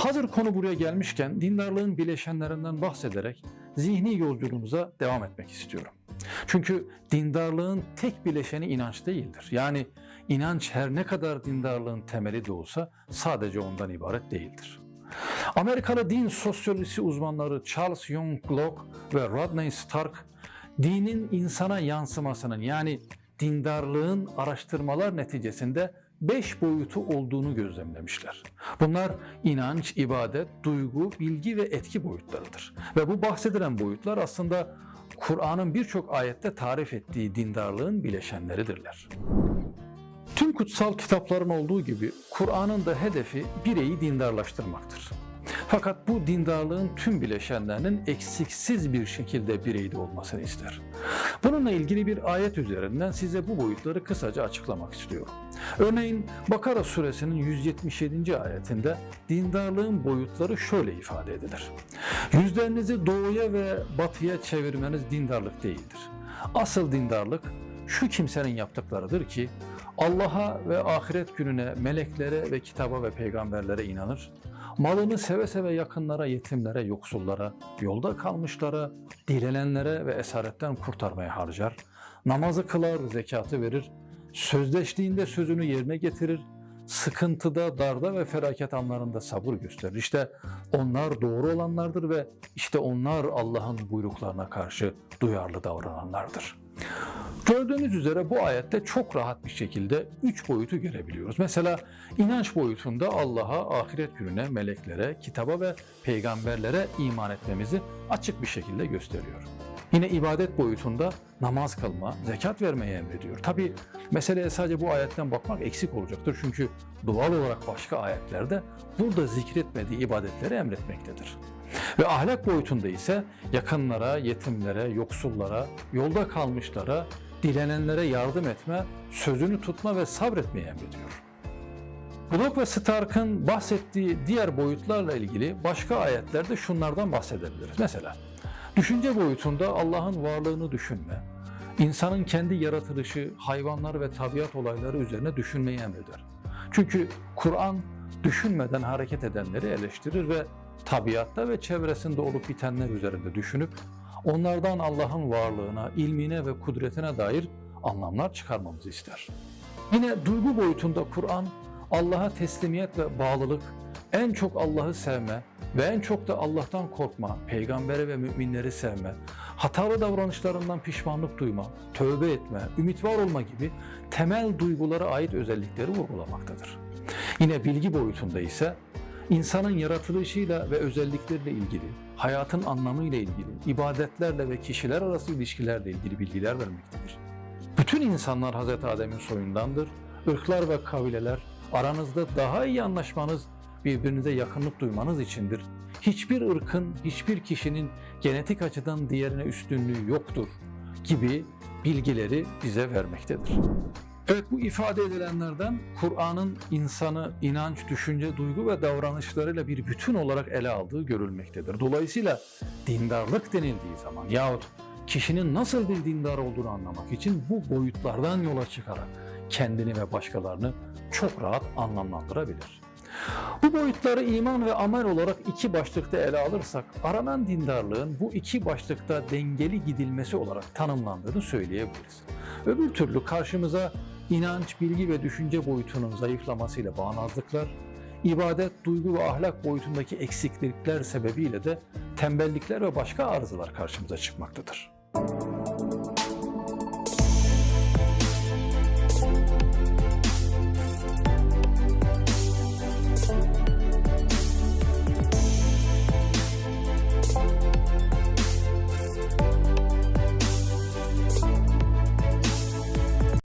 Hazır konu buraya gelmişken dindarlığın bileşenlerinden bahsederek zihni yolculuğumuza devam etmek istiyorum. Çünkü dindarlığın tek bileşeni inanç değildir. Yani inanç her ne kadar dindarlığın temeli de olsa sadece ondan ibaret değildir. Amerikalı din sosyolojisi uzmanları Charles Young Locke ve Rodney Stark, dinin insana yansımasının yani dindarlığın araştırmalar neticesinde beş boyutu olduğunu gözlemlemişler. Bunlar inanç, ibadet, duygu, bilgi ve etki boyutlarıdır. Ve bu bahsedilen boyutlar aslında Kur'an'ın birçok ayette tarif ettiği dindarlığın bileşenleridirler. Tüm kutsal kitapların olduğu gibi Kur'an'ın da hedefi bireyi dindarlaştırmaktır. Fakat bu dindarlığın tüm bileşenlerinin eksiksiz bir şekilde bireyde olmasını ister. Bununla ilgili bir ayet üzerinden size bu boyutları kısaca açıklamak istiyorum. Örneğin Bakara suresinin 177. ayetinde dindarlığın boyutları şöyle ifade edilir. Yüzlerinizi doğuya ve batıya çevirmeniz dindarlık değildir. Asıl dindarlık şu kimsenin yaptıklarıdır ki Allah'a ve ahiret gününe, meleklere ve kitaba ve peygamberlere inanır. Malını seve seve yakınlara, yetimlere, yoksullara, yolda kalmışlara, dilenenlere ve esaretten kurtarmaya harcar. Namazı kılar, zekatı verir. Sözleştiğinde sözünü yerine getirir. Sıkıntıda, darda ve felaket anlarında sabır gösterir. İşte onlar doğru olanlardır ve işte onlar Allah'ın buyruklarına karşı duyarlı davrananlardır. Gördüğünüz üzere bu ayette çok rahat bir şekilde üç boyutu görebiliyoruz. Mesela inanç boyutunda Allah'a, ahiret gününe, meleklere, kitaba ve peygamberlere iman etmemizi açık bir şekilde gösteriyor. Yine ibadet boyutunda namaz kılma, zekat vermeyi emrediyor. Tabi meseleye sadece bu ayetten bakmak eksik olacaktır. Çünkü doğal olarak başka ayetlerde burada zikretmediği ibadetleri emretmektedir. Ve ahlak boyutunda ise yakınlara, yetimlere, yoksullara, yolda kalmışlara, dilenenlere yardım etme, sözünü tutma ve sabretmeyi emrediyor. Blok ve Stark'ın bahsettiği diğer boyutlarla ilgili başka ayetlerde şunlardan bahsedebiliriz. Mesela düşünce boyutunda Allah'ın varlığını düşünme, insanın kendi yaratılışı, hayvanlar ve tabiat olayları üzerine düşünmeyi emreder. Çünkü Kur'an düşünmeden hareket edenleri eleştirir ve tabiatta ve çevresinde olup bitenler üzerinde düşünüp onlardan Allah'ın varlığına, ilmine ve kudretine dair anlamlar çıkarmamızı ister. Yine duygu boyutunda Kur'an Allah'a teslimiyet ve bağlılık, en çok Allah'ı sevme ve en çok da Allah'tan korkma, peygambere ve müminleri sevme, hatalı davranışlarından pişmanlık duyma, tövbe etme, ümit var olma gibi temel duygulara ait özellikleri vurgulamaktadır. Yine bilgi boyutunda ise insanın yaratılışıyla ve özellikleriyle ilgili, hayatın anlamıyla ilgili, ibadetlerle ve kişiler arası ilişkilerle ilgili bilgiler vermektedir. Bütün insanlar Hz. Adem'in soyundandır. Irklar ve kabileler aranızda daha iyi anlaşmanız, birbirinize yakınlık duymanız içindir. Hiçbir ırkın, hiçbir kişinin genetik açıdan diğerine üstünlüğü yoktur gibi bilgileri bize vermektedir. Evet bu ifade edilenlerden Kur'an'ın insanı inanç, düşünce, duygu ve davranışlarıyla bir bütün olarak ele aldığı görülmektedir. Dolayısıyla dindarlık denildiği zaman yahut kişinin nasıl bir dindar olduğunu anlamak için bu boyutlardan yola çıkarak kendini ve başkalarını çok rahat anlamlandırabilir. Bu boyutları iman ve amel olarak iki başlıkta ele alırsak aranan dindarlığın bu iki başlıkta dengeli gidilmesi olarak tanımlandığını söyleyebiliriz. Öbür türlü karşımıza inanç, bilgi ve düşünce boyutunun zayıflamasıyla bağnazlıklar, ibadet, duygu ve ahlak boyutundaki eksiklikler sebebiyle de tembellikler ve başka arızalar karşımıza çıkmaktadır.